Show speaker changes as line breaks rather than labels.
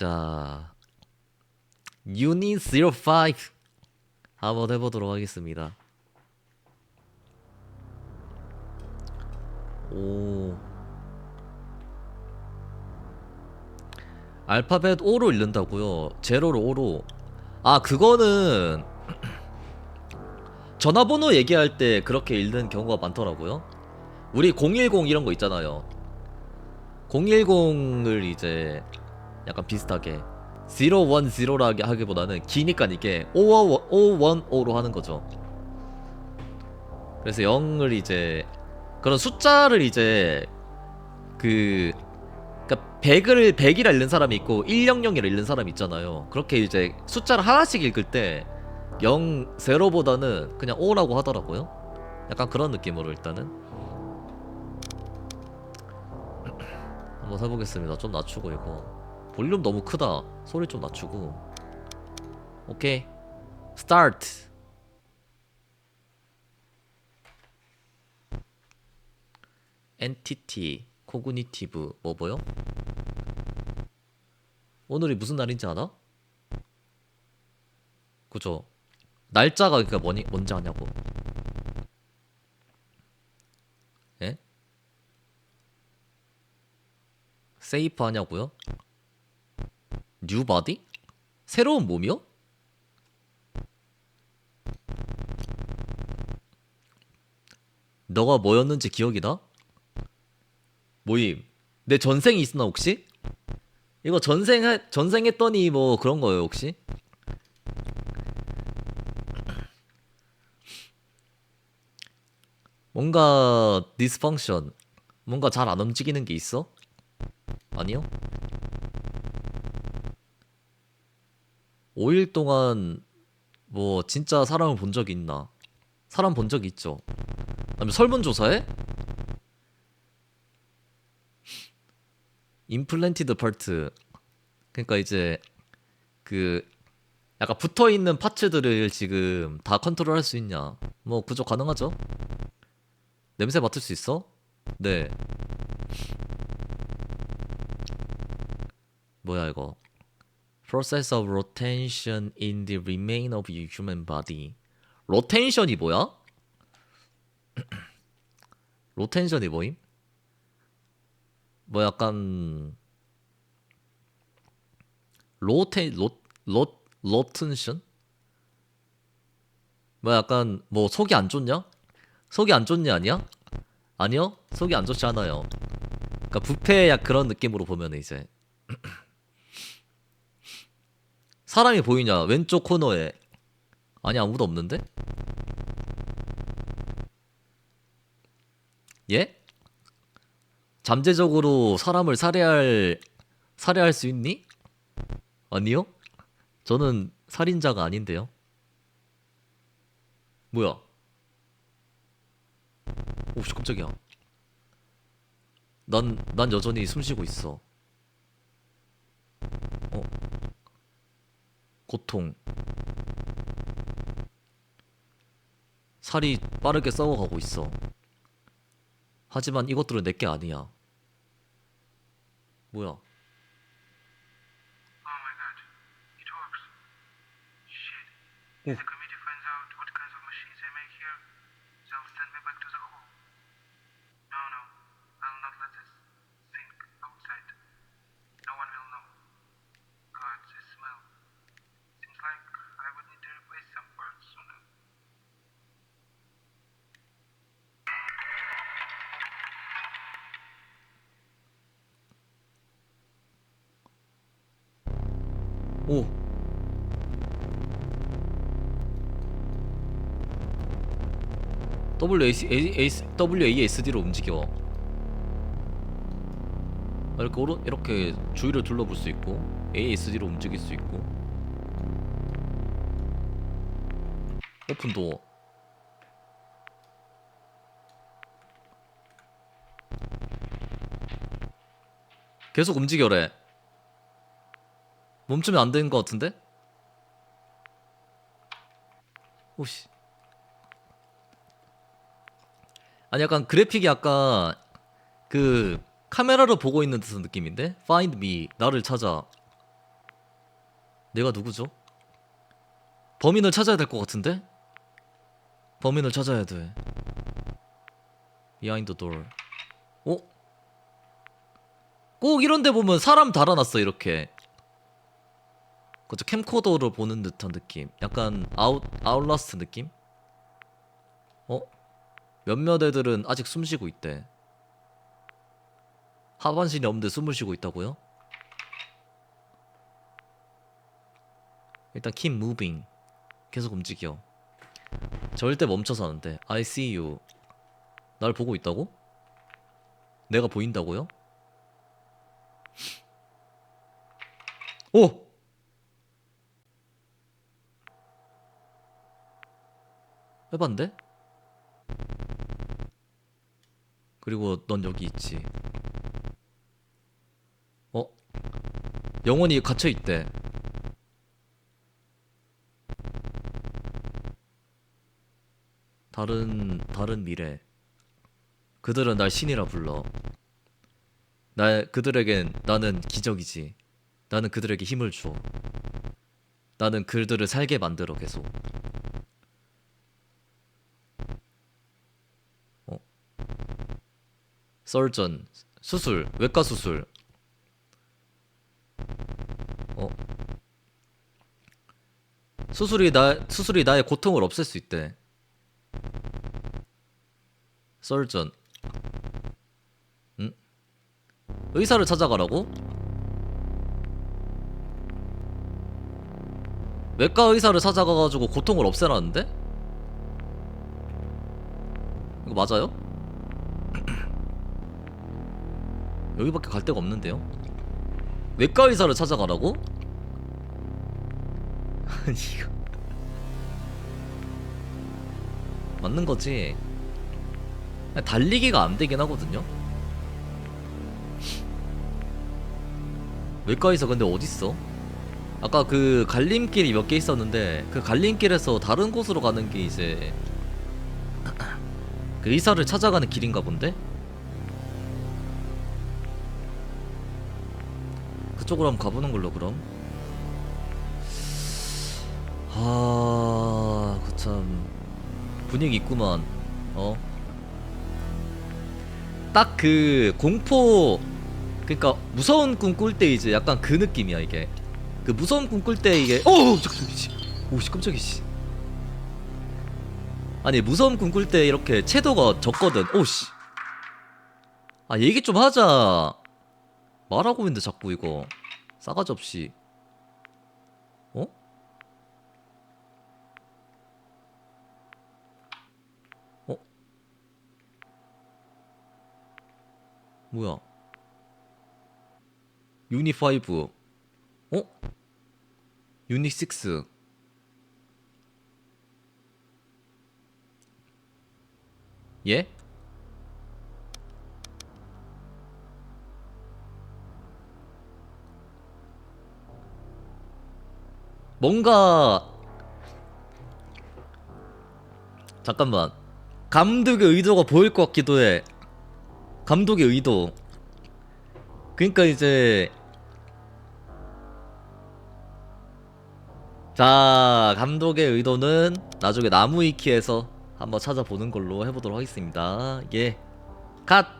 자, 유닛 05 한번 해보도록 하겠습니다. 오. 알파벳 O로 읽는다고요? 제로로 O로. 아, 그거는 전화번호 얘기할 때 그렇게 읽는 경우가 많더라고요. 우리 010 이런 거 있잖아요. 010을 이제 약간 비슷하게 010라게 하기보다는 기니까 이게 510로 하는 거죠. 그래서 0을 이제 그런 숫자를 이제 그 그러니까 100을 100이라 읽는 사람이 있고 100이라 읽는 사람이 있잖아요. 그렇게 이제 숫자를 하나씩 읽을 때 0, 0보다는 그냥 5라고 하더라고요. 약간 그런 느낌으로 일단은 한번 해보겠습니다. 좀 낮추고 이거 볼륨 너무 크다. 소리 좀 낮추고 오케이 스타트 엔티티 코그니티브 뭐 뭐요? 오늘이 무슨 날인지 아나? 그죠? 날짜가 그니까 뭐니 뭔지 아냐고? 예? 세이프 하냐고요? 뉴 바디? 새로운 몸이요? 너가 뭐였는지 기억이 나? 모임. 내 전생이 있나 혹시? 이거 전생 전생 했더니 뭐 그런 거예요 혹시? 뭔가 디스펑션 뭔가 잘 안 움직이는 게 있어? 아니요? 5일 동안 뭐 진짜 사람을 본 적이 있나? 사람 본 적이 있죠. 아니면 설문조사해? 임플란티드 파트 그러니까 이제 그 약간 붙어 있는 파츠들을 지금 다 컨트롤할 수 있냐? 뭐 구조 가능하죠? 냄새 맡을 수 있어? 네. 뭐야 이거? Process of rotation in the remain of your human body. 로텐션이 뭐야? 로텐션이 뭐임? 뭐 약간 로테 로로 로텐션? 뭐 약간 뭐 속이 안 좋냐? 속이 안 좋냐 아니야? 아니요 속이 안 좋지 않아요. 그러니까 부패 약 그런 느낌으로 보면 이제 사람이 보이냐 왼쪽 코너에 아니 아무도 없는데? 예? 잠재적으로 사람을 살해할 살해할 수 있니? 아니요? 저는 살인자가 아닌데요. 뭐야? 오씨 깜짝이야. 난, 난 여전히 숨 쉬고 있어. 어? 고통. 살이 빠르게 썩어가고 있어. 하지만 이것들은 내게 아니야. 뭐야?
Oh
오. WAS, WASD로 움직여. 이렇게 오른 이렇게 주위를 둘러볼 수 있고 ASD로 움직일 수 있고. 오픈 도어. 계속 움직여래. 멈추면 안 되는 것 같은데? 오씨. 아니 약간 그래픽이 약간 그 카메라로 보고 있는 듯한 느낌인데? Find me 나를 찾아. 내가 누구죠? 범인을 찾아야 될 것 같은데? 범인을 찾아야 돼. Behind the door. 어? 꼭 이런 데 보면 사람 달아놨어 이렇게. 그죠 캠코더를 보는 듯한 느낌. 약간 아웃 아웃라스트 느낌? 어? 몇몇 애들은 아직 숨 쉬고 있대. 하반신이 없는데 숨을 쉬고 있다고요? 일단 keep moving. 계속 움직여. 절대 멈춰서 하는데 I see you. 날 보고 있다고? 내가 보인다고요? 오! 해봤는데? 그리고 넌 여기 있지. 어? 영원히 갇혀 있대. 다른 다른 미래. 그들은 날 신이라 불러. 날 그들에겐 나는 기적이지. 나는 그들에게 힘을 줘. 나는 그들을 살게 만들어 계속. 어? 설전 수술 외과 수술. 어? 수술이 나 수술이 나의 고통을 없앨 수 있대. 설전. 응? 의사를 찾아가라고? 외과 의사를 찾아가가지고 고통을 없애라는데? 이거 맞아요? 여기밖에 갈 데가 없는데요? 외과 의사를 찾아가라고? 아니 이거 맞는 거지? 달리기가 안 되긴 하거든요. 외과에서 근데 어딨어? 아까 그 갈림길이 몇 개 있었는데 그 갈림길에서 다른 곳으로 가는 게 이제 그 의사를 찾아가는 길인가 본데? 그쪽으로 한번 가보는 걸로 그럼. 아, 그 참. 분위기 있구만. 어? 딱 그 공포 그러니까 무서운 꿈 꿀 때 이제 약간 그 느낌이야 이게. 그 무서운 꿈 꿀 때 이게 어 잠깐만 씨. 오씨 깜짝이야 씨. 아니 무서운 꿈 꿀 때 이렇게 채도가 적거든. 오씨. 아 얘기 좀 하자. 말하고 있는데 자꾸 이거 싸가지 없이 어? 어? 뭐야? 유니 5. 어? 유니 6. 예? 뭔가 잠깐만. 감독의 의도가 보일 것 같기도 해. 감독의 의도. 그러니까 이제 자 감독의 의도는 나중에 나무위키에서 한번 찾아보는 걸로 해보도록 하겠습니다. 예. 컷!